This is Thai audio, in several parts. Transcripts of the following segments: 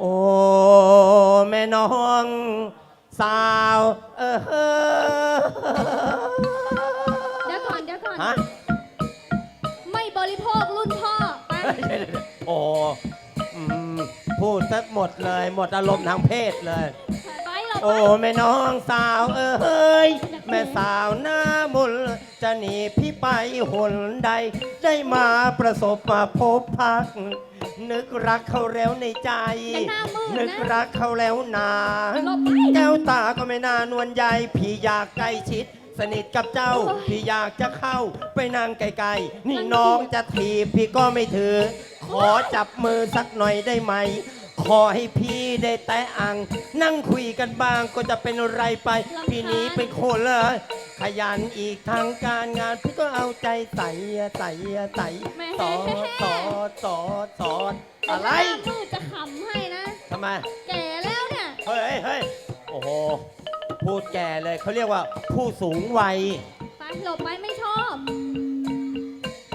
โอ้แม่น้องสาวเออเดี๋ยวก่อนเดี๋ยวก่อน ฮะไม่บริโภครุ่นพ่อไปเฮ้ยเดี๋ยวๆๆโอ้อืมพูดสักหมดเลย หมดอารมณ์ทางเพศเลย ไปเราโอ้ไปแม่น้องสาวเอ้ยแม่สาวหน้ามนต์จะหนีพี่ไปหนใด ได้มาประสบมาพบพัก นึกรักเขาแล้วในใจอย่าหน้ามืดนึกนะรักเขาแล้วนานหลบไปแก้วตาก็ไม่นานวลใยพี่อยากใกล้ชิด สนิทกับเจ้า โอ้ยพี่อยากจะเข้าไปนั่งไกลๆนี่น้องจะถีบพี่ก็ไม่ถือ ขอจับมือสักหน่อยได้ไหม ขอให้พี่ได้แตะอัง นั่งคุยกันบ้างก็จะเป็นไรไปพี่นี้เป็นคนเลย ขยันอีกทางการงานพี่ก็เอาใจใส่ใส่ใส่สอดสอดสอดสอดอะไรหน้ามืดจะขำให้นะ ทำไม แก่แล้วเนี่ย เฮ้ยเฮ้ยโอ้โห พูดแก่เลยเขาเรียกว่าผู้สูงวัยไปหลบไปไม่ชอบ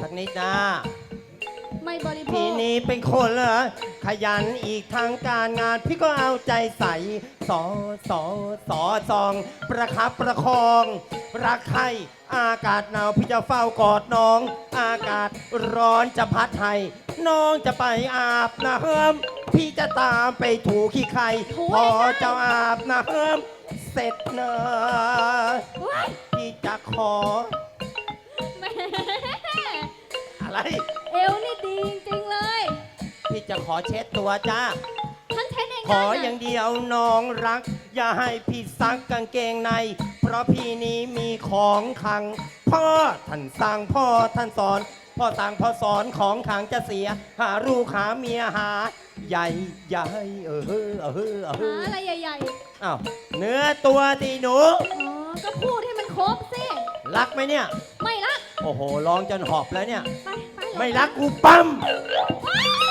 ทักนิดนะ ไม่บริโภพี่คนี้เป็นคนเหรอขยันอีกทางการงาน พี่ก็เอาใจใส่สอสอสอซอง ประคับประคอง รักใครอากาศหนาวพี่จะเฝ้ากอดน้อง อากาศร้อนจะพัดให้น้องจะไปอาบน้ำพี่จะตามไปถูขี้ไข่พอเจ้าอาบน้ำเสร็จเนอะว้ายพี่จะขอแหม่อะไร จะขอเช็ดตัวจ้า ฉันเช็ดเองขอได้อย่างนะเดียวน้องรัก อย่าให้พี่ซักกางเกงใน เพราะพี่นี้มีของขลัง พ่อท่านสั่งพ่อท่านสอน พ่อสั่งพ่อสอนของขลังจะเสีย หาลูกหาเมียหา ใหญ่ใหญ่เออเออเออเอหาออะไรใหญ่อ้าวเนื้อตัวตีหนู ๆ อ๋อ ก็พูดให้มันครบสิ รักไหมเนี่ย ไม่รัก โอ้โหร้องจนหอบแล้วเนี่ย ไปไปหลบไม่รักกูปั๊ม ว้าย